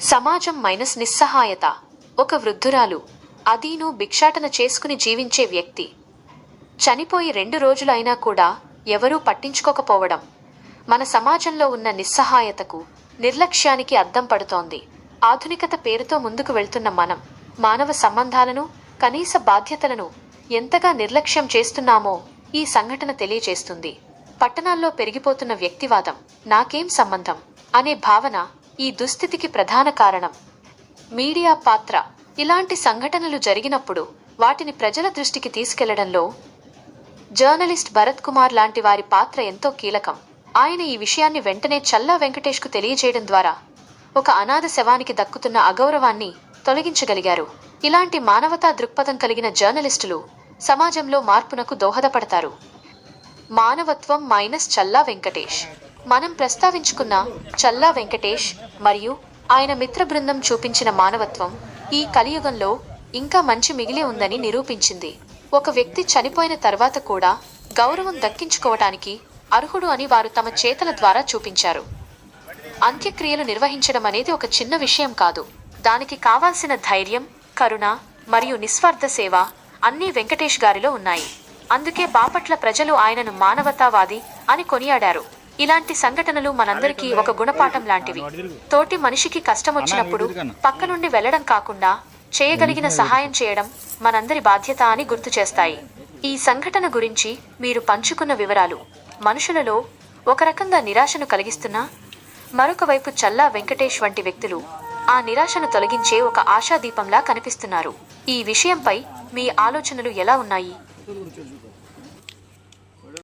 సమాజం మైనస్ నిస్సహాయత. ఒక వృద్ధురాలు అదీను భిక్షాటన చేసుకుని జీవించే వ్యక్తి. చనిపోయి రెండు రోజులైనా కూడా ఎవరూ పట్టించుకోకపోవడం మన సమాజంలో ఉన్న నిస్సహాయతకు నిర్లక్ష్యానికి అద్దం పడుతోంది. ఆధునికత పేరుతో ముందుకు వెళ్తున్న మనం మానవ సంబంధాలను కనీస బాధ్యతలను ఎంతగా నిర్లక్ష్యం చేస్తున్నామో ఈ సంఘటన తెలియజేస్తుంది. పట్టణాల్లో పెరిగిపోతున్న వ్యక్తివాదం నాకేం సంబంధం? అనే భావన ఈ దుస్థితికి ప్రధాన కారణం. మీడియా పాత్ర. ఇలాంటి సంఘటనలు జరిగినప్పుడు వాటిని ప్రజల దృష్టికి తీసుకెళ్ళడంలో జర్నలిస్ట్ భరత్ కుమార్ లాంటి వారి పాత్ర ఎంతో కీలకం. ఆయన ఈ విషయాన్ని వెంటనే చల్లా వెంకటేష్కు తెలియజేయడం ద్వారా ఒక అనాథ శవానికి దక్కుతున్న అగౌరవాన్ని తొలగించగలిగారు. ఇలాంటి మానవతా దృక్పథం కలిగిన జర్నలిస్టులు సమాజంలో మార్పునకు దోహదపడతారు. మానవత్వం మైనస్ చల్లా వెంకటేష్. మనం ప్రస్తావించుకున్న చల్లా వెంకటేష్ మరియు ఆయన మిత్ర బృందం చూపించిన మానవత్వం ఈ కలియుగంలో ఇంకా మంచి మిగిలి ఉందని నిరూపించింది. ఒక వ్యక్తి చనిపోయిన తర్వాత కూడా గౌరవం దక్కించుకోవటానికి అర్హుడు అని వారు తమ చేతల ద్వారా చూపించారు. అంత్యక్రియలు నిర్వహించడం అనేది ఒక చిన్న విషయం కాదు. దానికి కావాల్సిన ధైర్యం కరుణ మరియు నిస్వార్థ సేవ అన్నీ వెంకటేష్ గారిలో ఉన్నాయి. అందుకే బాపట్ల ప్రజలు ఆయనను మానవతావాది అని కొనియాడారు. ఇలాంటి సంఘటనలు మనందరికీ ఒక గుణపాఠం లాంటివి. తోటి మనిషికి కష్టం వచ్చినప్పుడు పక్క నుండి వెళ్ళడం కాకుండా చేయగలిగిన సహాయం చేయడం మనందరి బాధ్యత అని గుర్తు చేస్తాయి. ఈ సంఘటన గురించి మీరు పంచుకున్న వివరాలు మనుషులలో ఒక రకంగా నిరాశను కలిగిస్తున్నా మరొక వైపు చల్లా వెంకటేష్ వంటి వ్యక్తులు ఆ నిరాశను తొలగించే ఒక ఆశాదీపంలా కనిపిస్తున్నారు. ఈ విషయంపై మీ ఆలోచనలు ఎలా ఉన్నాయి?